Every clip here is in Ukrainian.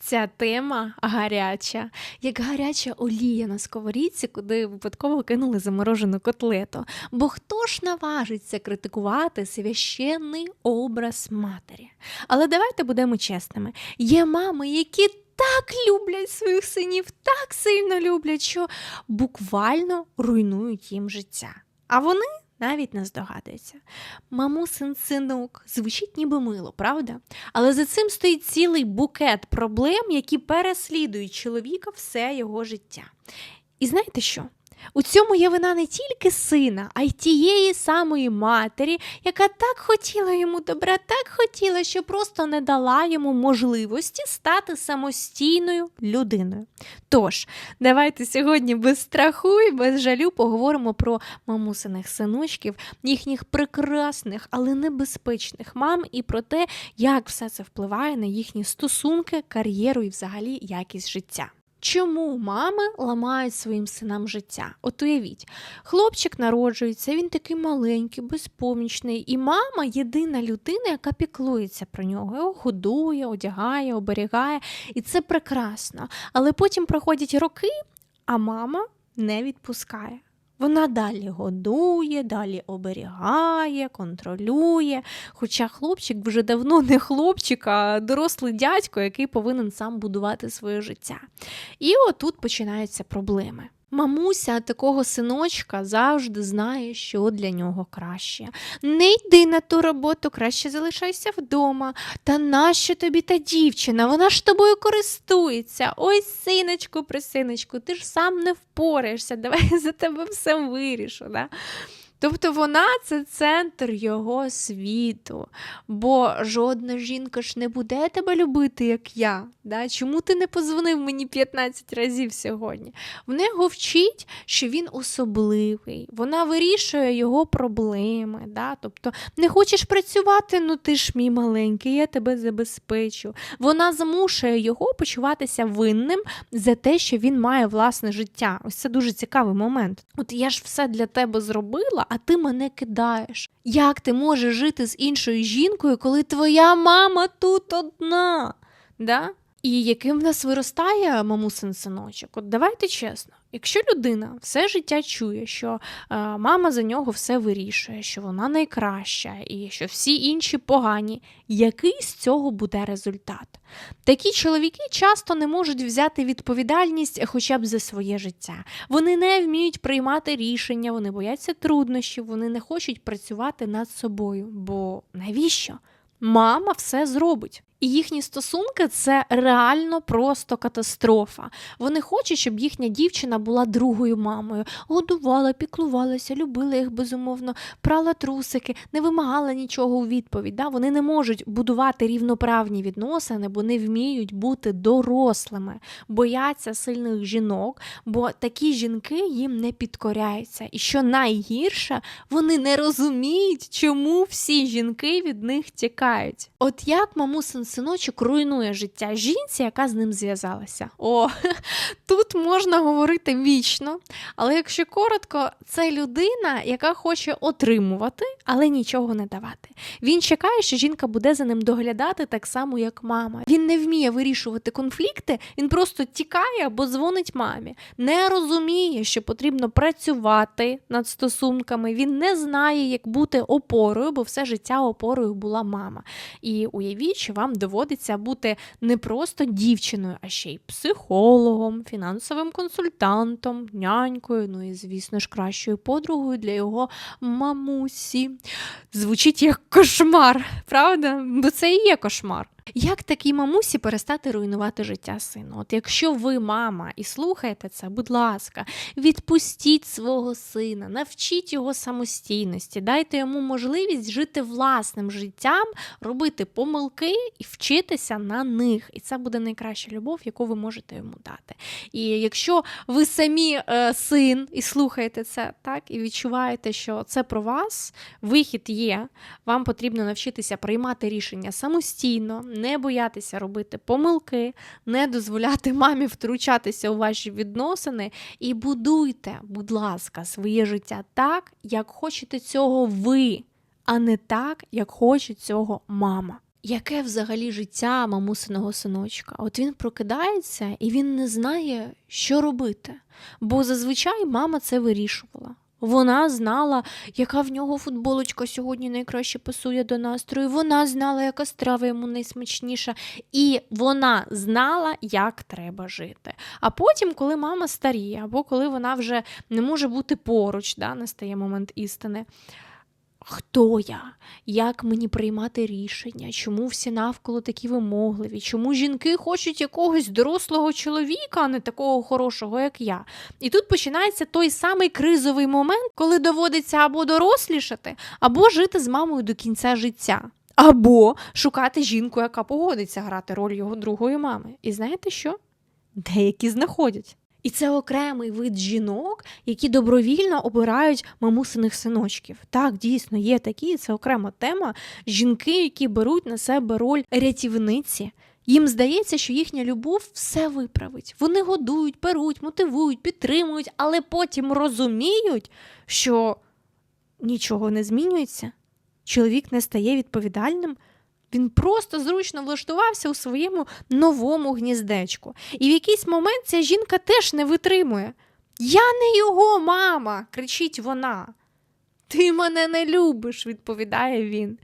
Ця тема гаряча, як гаряча олія на сковорідці, куди випадково кинули заморожену котлету. Бо хто ж наважиться критикувати священний образ матері? Але давайте будемо чесними. Є мами, які так люблять своїх синів, так сильно люблять, що буквально руйнують їм життя. А вони навіть не здогадується. Мамусин синок звучить ніби мило, правда? Але за цим стоїть цілий букет проблем, які переслідують чоловіка все його життя. І знаєте що? У цьому є вина не тільки сина, а й тієї самої матері, яка так хотіла йому добра, так хотіла, що просто не дала йому можливості стати самостійною людиною. Тож, давайте сьогодні без страху і без жалю поговоримо про мамусиних синочків, їхніх прекрасних, але небезпечних мам, і про те, як все це впливає на їхні стосунки, кар'єру і взагалі якість життя. Чому мами ламають своїм синам життя? От уявіть, хлопчик народжується, він такий маленький, безпомічний, і мама єдина людина, яка піклується про нього, його годує, одягає, оберігає, і це прекрасно. Але потім проходять роки, а мама не відпускає. Вона далі годує, далі оберігає, контролює. Хоча хлопчик вже давно не хлопчик, а дорослий дядько, який повинен сам будувати своє життя. І отут починаються проблеми. Мамуся такого синочка завжди знає, що для нього краще. Не йди на ту роботу, краще залишайся вдома. Та нащо тобі та дівчина? Вона ж тобою користується. Ой, синочку, присиночку, ти ж сам не впораєшся, давай за тебе все вирішу. Да? Тобто вона це центр його світу, бо жодна жінка ж не буде тебе любити, як я. Да? Чому ти не позвонив мені 15 разів сьогодні? В нього вчить, що він особливий, вона вирішує його проблеми. Да? Тобто не хочеш працювати, ну ти ж мій маленький, я тебе забезпечу. Вона змушує його почуватися винним за те, що він має власне життя. Ось це дуже цікавий момент. От я ж все для тебе зробила а ти мене кидаєш. Як ти можеш жити з іншою жінкою, коли твоя мама тут одна? Да? І яким в нас виростає мамусин синочок? От давайте чесно, якщо людина все життя чує, що е, мама за нього все вирішує, що вона найкраща і що всі інші погані, який з цього буде результат? Такі чоловіки часто не можуть взяти відповідальність хоча б за своє життя. Вони не вміють приймати рішення, вони бояться труднощів, вони не хочуть працювати над собою. Бо навіщо? Мама все зробить. І їхні стосунки це реально просто катастрофа. Вони хочуть, щоб їхня дівчина була другою мамою, годувала, піклувалася, любила їх безумовно, прала трусики, не вимагала нічого у відповідь. Да? Вони не можуть будувати рівноправні відносини, бо не вміють бути дорослими, бояться сильних жінок, бо такі жінки їм не підкоряються. І що найгірше, вони не розуміють, чому всі жінки від них тікають. От як мамусин синочок руйнує життя жінці, яка з ним зв'язалася. О, тут можна говорити вічно, але якщо коротко, це людина, яка хоче отримувати, але нічого не давати. Він чекає, що жінка буде за ним доглядати так само, як мама. Він не вміє вирішувати конфлікти, він просто тікає або дзвонить мамі. Не розуміє, що потрібно працювати над стосунками. Він не знає, як бути опорою, бо все життя опорою була мама. І уявіть, що вам доводиться бути не просто дівчиною, а ще й психологом, фінансовим консультантом, нянькою, ну і, звісно ж, кращою подругою для його мамусі. Звучить як кошмар, правда? Бо це і є кошмар. Як такій мамусі перестати руйнувати життя сину? От якщо ви мама і слухаєте це, будь ласка, відпустіть свого сина, навчіть його самостійності, дайте йому можливість жити власним життям, робити помилки і вчитися на них. І це буде найкраща любов, яку ви можете йому дати. І якщо ви самі е, син і слухаєте це, так, і відчуваєте, що це про вас, вихід є, вам потрібно навчитися приймати рішення самостійно не боятися робити помилки, не дозволяти мамі втручатися у ваші відносини і будуйте, будь ласка, своє життя так, як хочете цього ви, а не так, як хоче цього мама. Яке взагалі життя мамусиного синочка? От він прокидається і він не знає, що робити. Бо зазвичай мама це вирішувала. Вона знала, яка в нього футболочка сьогодні найкраще пасує до настрою. Вона знала, яка страва йому найсмачніша, і вона знала, як треба жити. А потім, коли мама старіє, або коли вона вже не може бути поруч, да, настає момент істини. Хто я? Як мені приймати рішення? Чому всі навколо такі вимогливі? Чому жінки хочуть якогось дорослого чоловіка, а не такого хорошого, як я? І тут починається той самий кризовий момент, коли доводиться або дорослішати, або жити з мамою до кінця життя. Або шукати жінку, яка погодиться грати роль його другої мами. І знаєте що? Деякі знаходять. І це окремий вид жінок, які добровільно обирають мамусиних синочків. Так, дійсно, є такі, це окрема тема. Жінки, які беруть на себе роль рятівниці. Їм здається, що їхня любов все виправить. Вони годують, перуть, мотивують, підтримують, але потім розуміють, що нічого не змінюється. Чоловік не стає відповідальним. Він просто зручно влаштувався у своєму новому гніздечку. І в якийсь момент ця жінка теж не витримує. Я не його мама, кричить вона. Ти мене не любиш, відповідає він.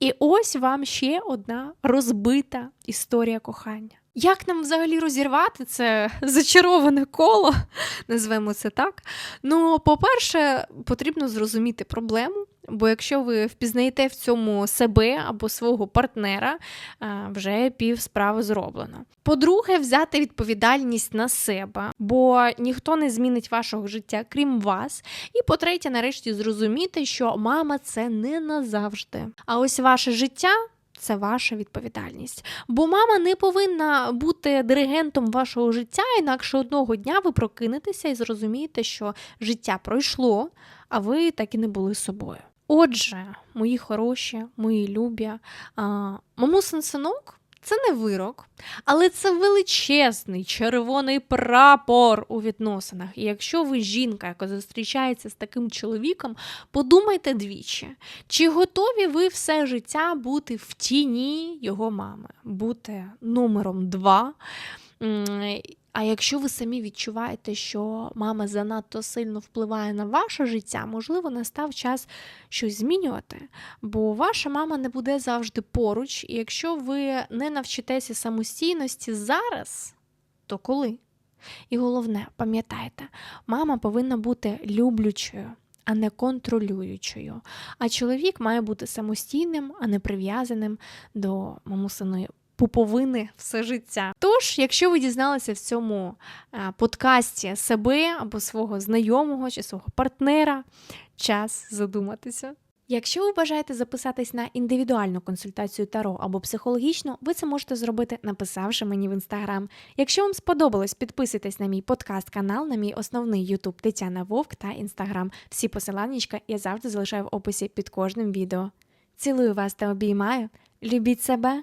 І ось вам ще одна розбита історія кохання. Як нам взагалі розірвати це зачароване коло, назвемо це так. Ну, по-перше, потрібно зрозуміти проблему, бо якщо ви впізнаєте в цьому себе або свого партнера, е, вже пів справи зроблено. По-друге, взяти відповідальність на себе, бо ніхто не змінить вашого життя, крім вас. І по-третє, нарешті зрозуміти, що мама це не назавжди. А ось ваше життя. Це ваша відповідальність. Бо мама не повинна бути диригентом вашого життя, інакше одного дня ви прокинетеся і зрозумієте, що життя пройшло, а ви так і не були собою. Отже, мої хороші, мої любі, мамусин синок це не вирок, але це величезний червоний прапор у відносинах. І якщо ви жінка, яка зустрічається з таким чоловіком, подумайте двічі, чи готові ви все життя бути в тіні його мами, бути номером два. А якщо ви самі відчуваєте, що мама занадто сильно впливає на ваше життя, можливо, настав час щось змінювати, бо ваша мама не буде завжди поруч, і якщо ви не навчитеся самостійності зараз, то коли? І головне, пам'ятайте, мама повинна бути люблючою, а не контролюючою. А чоловік має бути самостійним, а не прив'язаним до мамусиної пуповини все життя. Тож, якщо ви дізналися в цьому е, подкасті себе або свого знайомого чи свого партнера, час задуматися. Якщо ви бажаєте записатись на індивідуальну консультацію Таро або психологічну, ви це можете зробити, написавши мені в інстаграм. Якщо вам сподобалось, підписуйтесь на мій подкаст-канал, на мій основний Ютуб Тетяна Вовк та інстаграм. Всі посиланнячка я завжди залишаю в описі під кожним відео. Цілую вас та обіймаю. Любіть себе